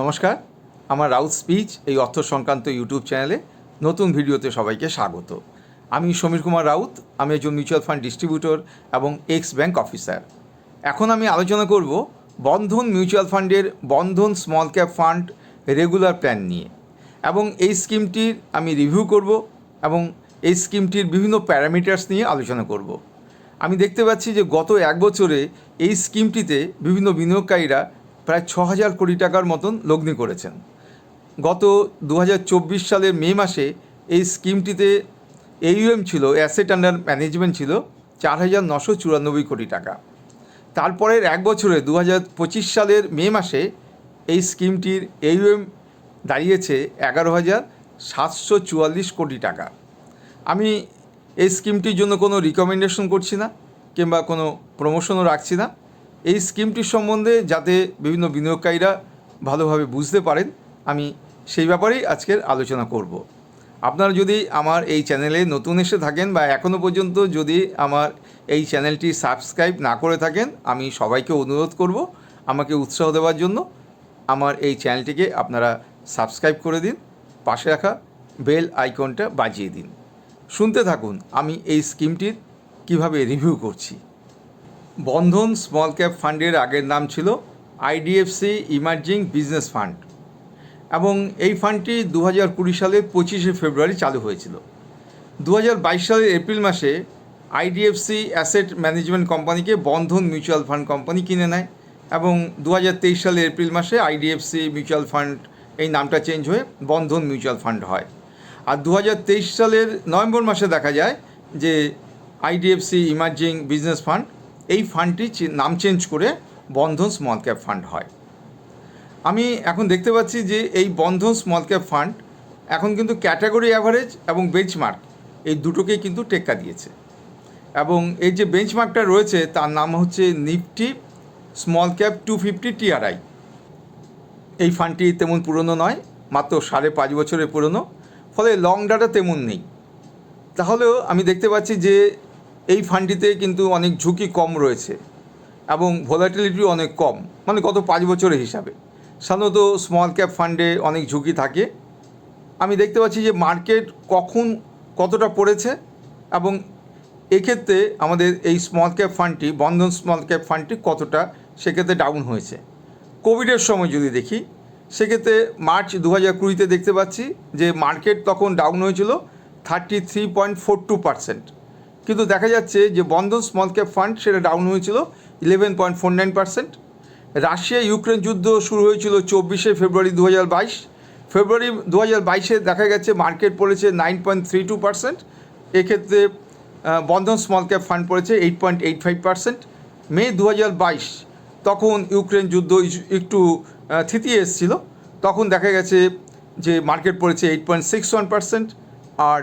নমস্কার, আমার রাউত স্পিচ এই অর্থ সংক্রান্ত ইউটিউব চ্যানেলে নতুন ভিডিওতে সবাইকে স্বাগত। আমি সমীর কুমার রাউত, আমি একজন মিউচুয়াল ফান্ড ডিস্ট্রিবিউটর এবং এক্স ব্যাংক অফিসার। এখন আমি আলোচনা করব বন্ধন মিউচুয়াল ফান্ডের Bandhan small cap fund regular plan নিয়ে এবং এই স্কিমটির আমি রিভিউ করব এবং এই স্কিমটির বিভিন্ন প্যারামিটার্স নিয়ে আলোচনা করব। আমি দেখতে পাচ্ছি যে গত এক বছরে এই স্কিমটিতে বিভিন্ন বিনিয়োগকারীরা প্রায় ছ হাজার কোটি টাকার মতন লগ্নি করেছেন। গত দু হাজার চব্বিশ সালের মে মাসে এই স্কিমটিতে এইউএম ছিল অ্যাসেট আন্ডার ম্যানেজমেন্ট ছিল চার হাজার নশো চুরানব্বই কোটি টাকা। তারপরের এক বছরে দু সালের মে মাসে এই স্কিমটির এইউএম দাঁড়িয়েছে এগারো হাজার সাতশো চুয়াল্লিশ কোটি টাকা। আমি এই স্কিমটির জন্য কোনো রিকমেন্ডেশন করছি না, কিংবা কোনো প্রমোশনও রাখছি না। এই স্কিমটির সম্বন্ধে যাতে বিভিন্ন বিনিয়োগকারীরা ভালোভাবে বুঝতে পারেন, আমি সেই ব্যাপারেই আজকের আলোচনা করব। আপনারা যদি আমার এই চ্যানেলে নতুন এসে থাকেন বা এখনও পর্যন্ত যদি আমার এই চ্যানেলটি সাবস্ক্রাইব না করে থাকেন, আমি সবাইকে অনুরোধ করব আমাকে উৎসাহ দেওয়ার জন্য আমার এই চ্যানেলটিকে আপনারা সাবস্ক্রাইব করে দিন, পাশে রাখা বেল আইকনটা বাজিয়ে দিন। শুনতে থাকুন আমি এই স্কিমটির কীভাবে রিভিউ করছি। বন্ধন স্মল ক্যাপ ফান্ডের আগের নাম ছিল আইডিএফসি ইমার্জিং বিজনেস ফান্ড এবং এই ফান্ডটি দু হাজার কুড়ি সালের পঁচিশে ফেব্রুয়ারি চালু হয়েছিল। দু হাজার বাইশ সালের এপ্রিল মাসে আইডিএফসি অ্যাসেট ম্যানেজমেন্ট কোম্পানিকে বন্ধন মিউচুয়াল ফান্ড কোম্পানি কিনে নেয় এবং দু হাজার তেইশ সালের এপ্রিল মাসে আইডিএফসি মিউচুয়াল ফান্ড এই নামটা চেঞ্জ হয়ে বন্ধন মিউচুয়াল ফান্ড হয়। আর দু হাজার তেইশ সালের নভেম্বর মাসে দেখা যায় যে আইডিএফসি ইমার্জিং বিজনেস ফান্ড এই ফান্ডটি নাম চেঞ্জ করে বন্ধন স্মল ক্যাপ ফান্ড হয়। আমি এখন দেখতে পাচ্ছি যে এই বন্ধন স্মল ক্যাপ ফান্ড এখন কিন্তু ক্যাটাগরি অ্যাভারেজ এবং বেঞ্চমার্ক এই দুটোকেই কিন্তু টেক্কা দিয়েছে। এবং এই যে বেঞ্চমার্কটা রয়েছে তার নাম হচ্ছে Nifty small cap two fifty TRI এই ফান্ডটি তেমন পুরনো নয়, মাত্র সাড়ে পাঁচ বছরের পুরনো, ফলে লং ডাটা তেমন নেই। তাহলেও আমি দেখতে পাচ্ছি যে এই ফান্ডটিতে কিন্তু অনেক ঝুঁকি কম রয়েছে এবং ভোলাটিলিটি অনেক কম মানে গত পাঁচ বছরের হিসাবে। সাধারণত স্মল ক্যাপ ফান্ডে অনেক ঝুঁকি থাকে। আমি দেখতে পাচ্ছি যে মার্কেট কখন কতটা পড়েছে এবং এক্ষেত্রে আমাদের এই স্মল ক্যাপ ফান্ডটি বন্ধন স্মল ক্যাপ ফান্ডটি কতটা, সেক্ষেত্রে ডাউন হয়েছে। কোভিডের সময় যদি দেখি, সেক্ষেত্রে মার্চ দু হাজার কুড়িতে দেখতে পাচ্ছি যে মার্কেট তখন ডাউন হয়েছিল thirty three point four two percent কিন্তু দেখা যাচ্ছে যে বন্ধন স্মল ক্যাপ ফান্ড সেটা ডাউন হয়েছিল eleven point four nine percent Russia Ukraine যুদ্ধ শুরু হয়েছিল চব্বিশে ফেব্রুয়ারি দু হাজার বাইশ। ফেব্রুয়ারি দু হাজার বাইশে দেখা গেছে মার্কেট পড়েছে nine point three two percent এক্ষেত্রে বন্ধন স্মল ক্যাপ ফান্ড পড়েছে eight point eight five percent May দু হাজার বাইশ তখন ইউক্রেন যুদ্ধ একটু থিতিয়ে এসেছিল। তখন দেখা গেছে যে মার্কেট পড়েছে eight point six one percent আর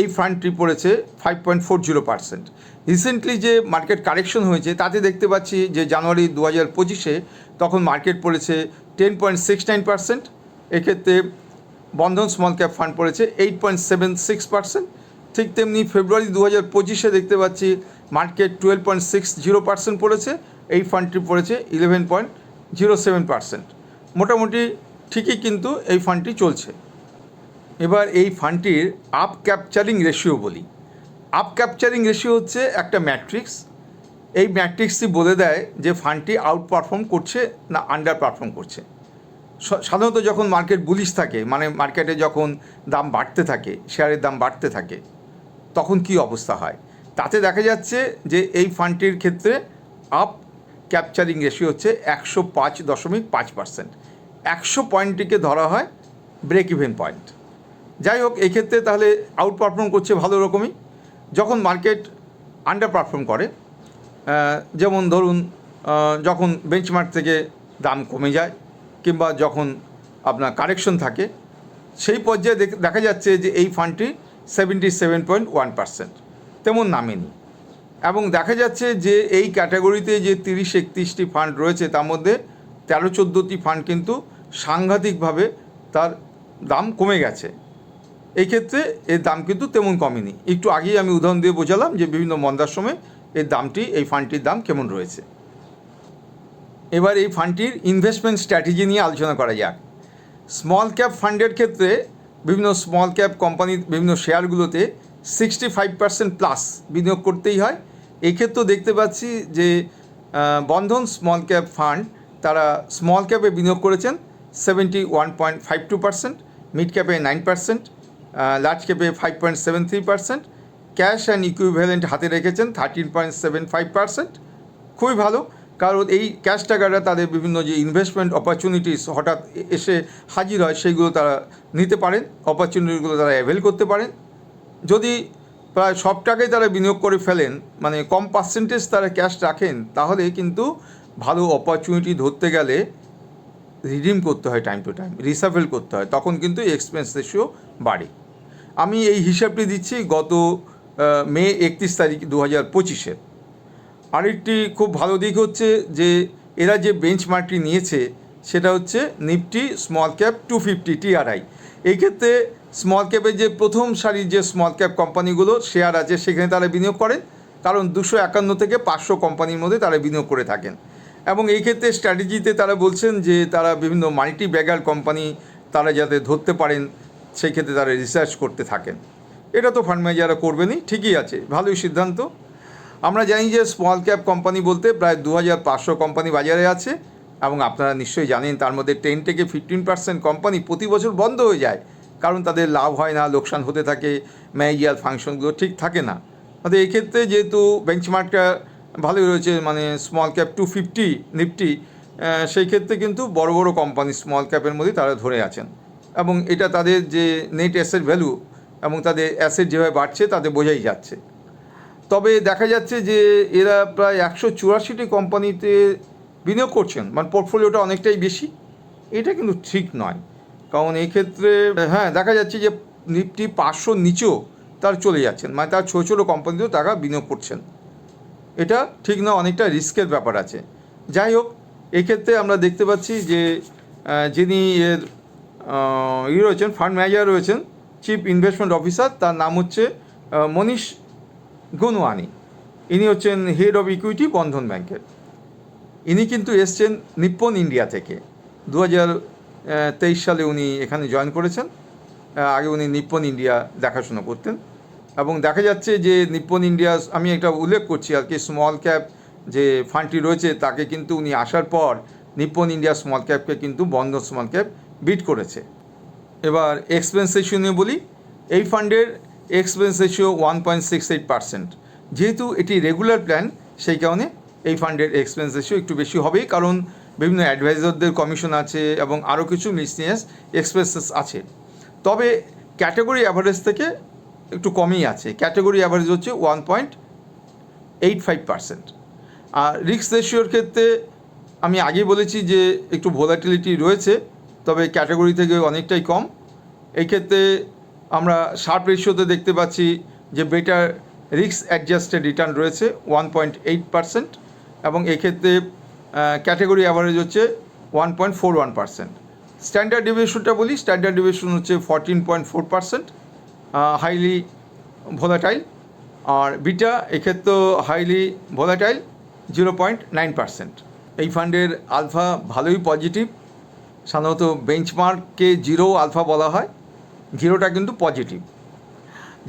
এই ফান্ডটি পড়েছে five point four zero percent recently যে মার্কেট কারেকশন হয়েছে, তাতে দেখতে পাচ্ছি যে জানুয়ারি দু হাজার পঁচিশে তখন মার্কেট পড়েছে ten point six nine percent এক্ষেত্রে বন্ধন স্মল ক্যাপ ফান্ড পড়েছে eight point seven six percent ঠিক তেমনি ফেব্রুয়ারি দু হাজার পঁচিশে দেখতে পাচ্ছি market twelve point six zero percent পড়েছে, এই ফান্ডটি পড়েছে eleven point zero seven percent মোটামুটি ঠিকই কিন্তু এই ফান্ডটি চলছে। এবার এই ফান্ডটির আপ ক্যাপচারিং রেশিও বলি। আপ ক্যাপচারিং রেশিও হচ্ছে একটা ম্যাট্রিক্স এই ম্যাট্রিক্সটি বলে দেয় যে ফান্ডটি আউট পারফর্ম করছে না আন্ডার পারফর্ম করছে সাধারণত যখন মার্কেট বুলিশ থাকে মানে মার্কেটে যখন দাম বাড়তে থাকে শেয়ারের দাম বাড়তে থাকে, তখন কি অবস্থা হয়? তাতে দেখা যাচ্ছে যে এই ফান্ডটির ক্ষেত্রে আপ ক্যাপচারিং রেশিও হচ্ছে একশো পাঁচ দশমিক পাঁচ পার্সেন্ট একশো পয়েন্টটিকে ধরা হয় ব্রেক ইভেন পয়েন্ট যাই হোক এক্ষেত্রে তাহলে আউট পারফর্ম করছে ভালো রকমই। যখন মার্কেট আন্ডার পারফর্ম করে যেমন ধরুন যখন বেঞ্চমার্ক থেকে দাম কমে যায়, কিংবা যখন আপনার কারেকশন থাকে, সেই পর্যায়ে দেখ- যাচ্ছে যে এই ফান্ডটি seventy seven point one percent তেমন নামেনি। এবং দেখা যাচ্ছে যে এই ক্যাটাগরিতে যে তিরিশ একত্রিশটি ফান্ড রয়েছে, তার মধ্যে তেরো চোদ্দোটি ফান্ড কিন্তু সাংঘাতিকভাবে তার দাম কমে গেছে। এই ক্ষেত্রে এর দাম কিন্তু তেমন কমেনি। একটু আগেই আমি উদাহরণ দিয়ে বোঝালাম যে বিভিন্ন মন্দার সময় এর দামটি, এই ফান্ডটির দাম কেমন রয়েছে। এবার এই ফান্ডটির ইনভেস্টমেন্ট স্ট্র্যাটেজি নিয়ে আলোচনা করা যাক। স্মল ক্যাপ ফান্ডের ক্ষেত্রে বিভিন্ন স্মল ক্যাপ কোম্পানির বিভিন্ন শেয়ারগুলোতে সিক্সটি ফাইভ পার্সেন্ট প্লাস বিনিয়োগ করতেই হয়। এক্ষেত্রেও দেখতে পাচ্ছি যে বন্ধন স্মল ক্যাপ ফান্ড তারা স্মল ক্যাপে বিনিয়োগ করেছেন seventy one point five two percent mid ক্যাপে nine percent large ক্যাপে five point seven three percent cash and equivalent হাতে রেখেছেন thirteen point seven five percent খুবই ভালো, কারণ এই ক্যাশ টাকাটা তাদের বিভিন্ন যে ইনভেস্টমেন্ট অপরচুনিটিস হঠাৎ এসে হাজির হয়, সেইগুলো তারা নিতে পারেন অপরচুনিটিগুলো তারা অ্যাভেল করতে পারেন। যদি প্রায় সব টাকাই তারা বিনিয়োগ করে ফেলেন মানে কম পার্সেন্টেজ তারা ক্যাশ রাখেন, তাহলে কিন্তু ভালো অপরচুনিটি ধরতে গেলে রিডিম করতে হয় টাইম টু টাইম রিসাফেল করতে হয়, তখন কিন্তু এক্সপেন্স রেশিও বাড়ে। আমি এই হিসাবটি দিচ্ছি গত মে একত্রিশ তারিখ দু হাজার পঁচিশের আরেকটি খুব ভালো দিক হচ্ছে যে এরা যে বেঞ্চমার্কটি নিয়েছে, সেটা হচ্ছে Nifty small cap two fifty TRI এই ক্ষেত্রে স্মল ক্যাপের যে প্রথম সারির যে স্মল ক্যাপ কোম্পানিগুলো শেয়ার আছে, সেখানে তারা বিনিয়োগ করেন, কারণ দুশো একান্ন থেকে পাঁচশো কোম্পানির মধ্যে তারা বিনিয়োগ করে থাকেন। এবং এই ক্ষেত্রে স্ট্র্যাটেজিতে তারা বলছেন যে তারা বিভিন্ন মাল্টি ব্যাগার কোম্পানি তারা যাতে ধরতে পারেন সেই ক্ষেত্রে তারা রিসার্চ করতে থাকেন। এটা তো ফান্ড ম্যানেজাররা করবেনই, ঠিকই আছে, ভালোই সিদ্ধান্ত। আমরা জানি যে স্মল ক্যাপ কোম্পানি বলতে প্রায় দু হাজার পাঁচশো কোম্পানি বাজারে আছে, এবং আপনারা নিশ্চয়ই জানেন তার মধ্যে টেন থেকে ফিফটিন পার্সেন্ট কোম্পানি প্রতি বছর বন্ধ হয়ে যায়, কারণ তাদের লাভ হয় না, লোকসান হতে থাকে ম্যানেজিয়াল ফাংশনগুলো ঠিক থাকে না। অর্থাৎ এক্ষেত্রে যেহেতু বেঞ্চমার্কটা ভালোই রয়েছে মানে small cap two fifty Nifty সেই ক্ষেত্রে কিন্তু বড় বড় কোম্পানি স্মল ক্যাপের মধ্যে তারা ধরে আছেন। এবং এটা তাদের যে নেট অ্যাসেট ভ্যালু এবং তাদের অ্যাসেট যেভাবে বাড়ছে তাতে বোঝাই যাচ্ছে। তবে দেখা যাচ্ছে যে এরা প্রায় একশো চুরাশিটি কোম্পানিতে বিনিয়োগ করছেন মানে পোর্টফোলিওটা অনেকটাই বেশি। এটা কিন্তু ঠিক নয়। কারণ ক্ষেত্রে হ্যাঁ দেখা যাচ্ছে যে নিফটি পাঁচশোর নিচেও তার চলে যাচ্ছেন মানে তার ছোটো ছোটো কোম্পানিতেও টাকা বিনিয়োগ করছেন। এটা ঠিক না অনেকটা রিস্কের ব্যাপার আছে। যাই হোক, এক্ষেত্রে আমরা দেখতে পাচ্ছি যে যিনি এর ই রয়েছেন ফান্ড ম্যানেজার রয়েছেন চিফ ইনভেস্টমেন্ট অফিসার তার নাম হচ্ছে মনীষ গুনওয়ানি। ইনি হচ্ছেন হেড অফ ইকুইটি বন্ধন ব্যাংকের। ইনি কিন্তু এসছেন নিপ্পন ইন্ডিয়া থেকে। দু হাজার তেইশ সালে উনি এখানে জয়েন করেছেন। আগে উনি নিপ্পন ইন্ডিয়া দেখাশোনা করতেন। এবং দেখা যাচ্ছে যে নিপ্পন ইন্ডিয়া, আমি একটা উল্লেখ করছি আর কি স্মল ক্যাপ যে ফান্ডটি রয়েছে, তাকে কিন্তু উনি আসার পর নিপ্পন ইন্ডিয়া স্মল ক্যাপকে কিন্তু বন্ধন স্মল ক্যাপ বিট করেছে। এবার এক্সপেন্স রেশিও নিয়ে বলি, এই ফান্ডের expense ratio one point six eight percent যেহেতু এটি রেগুলার প্ল্যান সেই কারণে এই ফান্ডের এক্সপেন্স রেশিও একটু বেশি হবেই, কারণ বিভিন্ন অ্যাডভাইজারদের কমিশন আছে এবং আরও কিছু মিসনিয়াস এক্সপেন্সেস আছে। তবে ক্যাটাগরি অ্যাভারেজ থেকে একটু কমই আছে। ক্যাটাগরি অ্যাভারেজ হচ্ছে one point eight five percent আর রিক্স রেশিওর ক্ষেত্রে আমি আগেই বলেছি যে একটু ভোলাটিলিটি রয়েছে তবে ক্যাটাগরি থেকে অনেকটাই কম। এই ক্ষেত্রে আমরা শার্প রেশিওতে দেখতে পাচ্ছি যে বেটার রিক্স অ্যাডজাস্টেড রিটার্ন রয়েছে ওয়ান পয়েন্ট এইট পার্সেন্ট এবং এক্ষেত্রে ক্যাটাগরি অ্যাভারেজ হচ্ছে one point four one percent standard ডিভিশনটা বলি স্ট্যান্ডার্ড ডিভিশন হচ্ছে fourteen point four percent highly volatile আর বিটা এক্ষেত্রেও highly volatile zero point nine percent এই ফান্ডের আলফা ভালোই পজিটিভ সাধারণত বেঞ্চমার্ককে জিরো আলফা বলা হয় জিরোটা কিন্তু পজিটিভ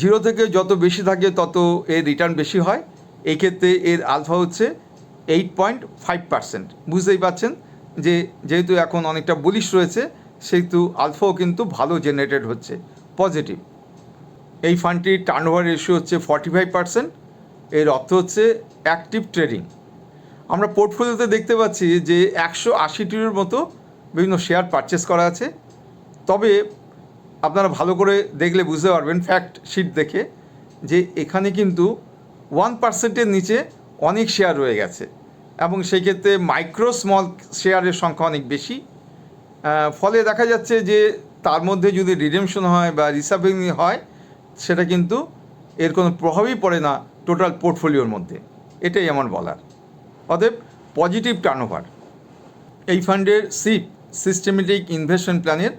জিরো থেকে যত বেশি থাকে, তত এর রিটার্ন বেশি হয়। এই ক্ষেত্রে এর আলফা হচ্ছে এইট পয়েন্ট ফাইভ পার্সেন্ট বুঝতেই পারছেন যে যেহেতু এখন অনেকটা বুলিশ রয়েছে, সেহেতু আলফাও কিন্তু ভালো জেনারেটেড হচ্ছে পজিটিভ এই ফান্ডটির টার্নওভার রেশিও হচ্ছে ফর্টি ফাইভ পার্সেন্ট এর অর্থ হচ্ছে অ্যাক্টিভ ট্রেডিং আমরা পোর্টফোলিওতে দেখতে পাচ্ছি যে একশো আশিটির মতো বিভিন্ন শেয়ার পারচেস করা আছে। তবে আপনারা ভালো করে দেখলে বুঝতে পারবেন ফ্যাক্ট শিট দেখে, যে এখানে কিন্তু ওয়ান পার্সেন্টের নিচে অনেক শেয়ার রয়ে গেছে। এবং সেই ক্ষেত্রে মাইক্রো স্মল শেয়ারের সংখ্যা অনেক বেশি। ফলে দেখা যাচ্ছে যে তার মধ্যে যদি রিডেমশন হয় বা রিসার্ভিং হয়, সেটা কিন্তু এর কোনো প্রভাবই পড়ে না টোটাল পোর্টফোলিওর মধ্যে। এটাই আমার বলার। অতএব পজিটিভ টার্নওভার এই ফান্ডের সিপ সিস্টেমেটিক ইনভেস্টমেন্ট প্ল্যানের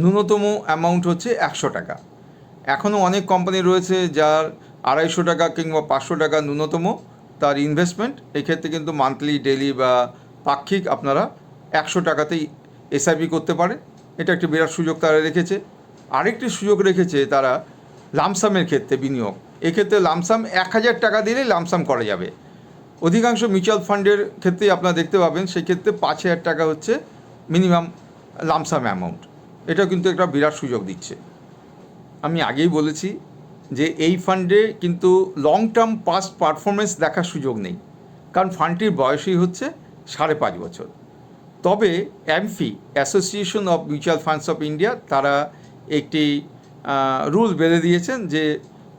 ন্যূনতম অ্যামাউন্ট হচ্ছে একশো টাকা। এখনও অনেক কোম্পানি রয়েছে যার আড়াইশো টাকা কিংবা পাঁচশো টাকা ন্যূনতম তার ইনভেস্টমেন্ট এক্ষেত্রে কিন্তু মান্থলি ডেলি বা পাক্ষিক আপনারা একশো টাকাতেই এসআইপি করতে পারে। এটা একটি বিরাট সুযোগ তারা রেখেছে। আরেকটি সুযোগ রেখেছে তারা লামসামের ক্ষেত্রে বিনিয়োগ। এক্ষেত্রে লামসাম এক হাজার টাকা দিলেই লামসাম করা যাবে। অধিকাংশ মিউচুয়াল ফান্ডের ক্ষেত্রেই আপনারা দেখতে পাবেন, সেক্ষেত্রে পাঁচ হাজার টাকা হচ্ছে মিনিমাম লামসাম অ্যামাউন্ট এটা কিন্তু একটা বিরাট সুযোগ দিচ্ছে। আমি আগেই বলেছি যে এই ফান্ডে কিন্তু লং টার্ম পাস্ট পারফরমেন্স দেখার সুযোগ নেই। কারণ ফান্ডটির বয়সই হচ্ছে সাড়ে পাঁচ বছর। তবে AMFI association of mutual funds of India তারা একটি রুল বেঁধে দিয়েছেন যে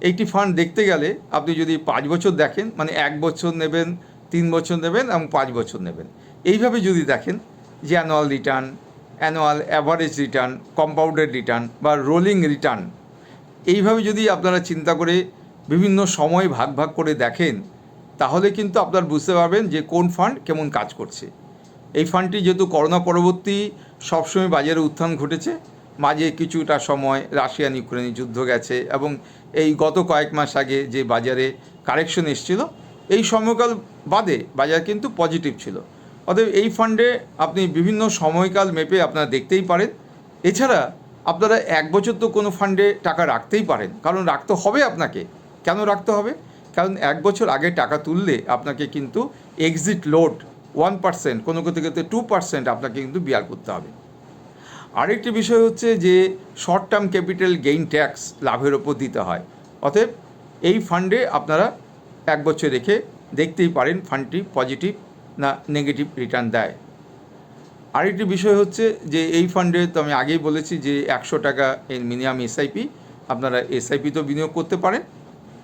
একটি ফান্ড দেখতে গেলে আপনি যদি পাঁচ বছর দেখেন মানে এক বছর নেবেন, তিন বছর নেবেন এবং পাঁচ বছর নেবেন। এইভাবে যদি দেখেন যে annual return annual average return compounded return বা রোলিং রিটার্ন এইভাবে যদি আপনারা চিন্তা করে বিভিন্ন সময় ভাগ ভাগ করে দেখেন, তাহলে কিন্তু আপনারা বুঝতে পারবেন যে কোন ফান্ড কেমন কাজ করছে। এই ফান্ডটি যেহেতু করোনা পরবর্তী সবসময় বাজারে উত্থান ঘটেছে, মাঝে কিছুটা সময় রাশিয়ান ইউক্রেনের যুদ্ধ গেছে এবং এই গত কয়েক মাস আগে যে বাজারে কারেকশন এসেছিল, এই সময়কাল বাদে বাজার কিন্তু পজিটিভ ছিল। অতএব এই ফান্ডে আপনি বিভিন্ন সময়কাল মেপে আপনারা দেখতেই পারেন। এছাড়া আপনারা এক বছর তো কোনো ফান্ডে টাকা রাখতেই পারেন। কারণ রাখতে হবে আপনাকে। কেন রাখতে হবে? কারণ এক বছর আগে টাকা তুললে আপনাকে কিন্তু এক্সিট লোড ওয়ান পার্সেন্ট কোনো কোনো ক্ষেত্রে টু পার্সেন্ট আপনাকে কিন্তু বিয়ার করতে হবে। আরেকটি বিষয় হচ্ছে যে short term capital gain tax লাভের ওপর দিতে হয়। অতএব এই ফান্ডে আপনারা এক বছর রেখে দেখতেই পারেন ফান্ডটি পজিটিভ না নেগেটিভ রিটার্ন দেয়। আরেকটি বিষয় হচ্ছে যে এই ফান্ডে তো আমি আগেই বলেছি যে একশো টাকা এর মিনিমাম এসআইপি আপনারা এসআইপিতেও বিনিয়োগ করতে পারেন।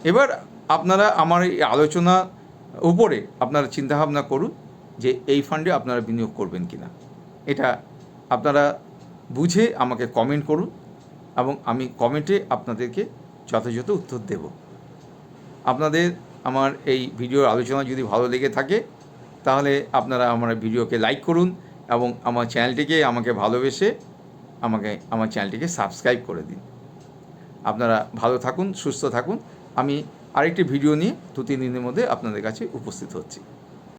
এবার আপনারা আমার এই আলোচনা উপরে আপনারা চিন্তাভাবনা করুন যে এই ফান্ডে আপনারা বিনিয়োগ করবেন কি না এটা আপনারা বুঝে আমাকে কমেন্ট করুন এবং আমি কমেন্টে আপনাদেরকে যথাযথ উত্তর দেব। আপনাদের আমার এই ভিডিওর আলোচনা যদি ভালো লেগে থাকে তাহলে আপনারা আমার ভিডিওকে লাইক করুন এবং আমার চ্যানেলটিকে আমাকে ভালোবেসে আমাকে আমার চ্যানেলটিকে সাবস্ক্রাইব করে দিন। আপনারা ভালো থাকুন, সুস্থ থাকুন। আমি আরেকটি ভিডিও নিয়ে দু তিন দিনের মধ্যে আপনাদের কাছে উপস্থিত হচ্ছি।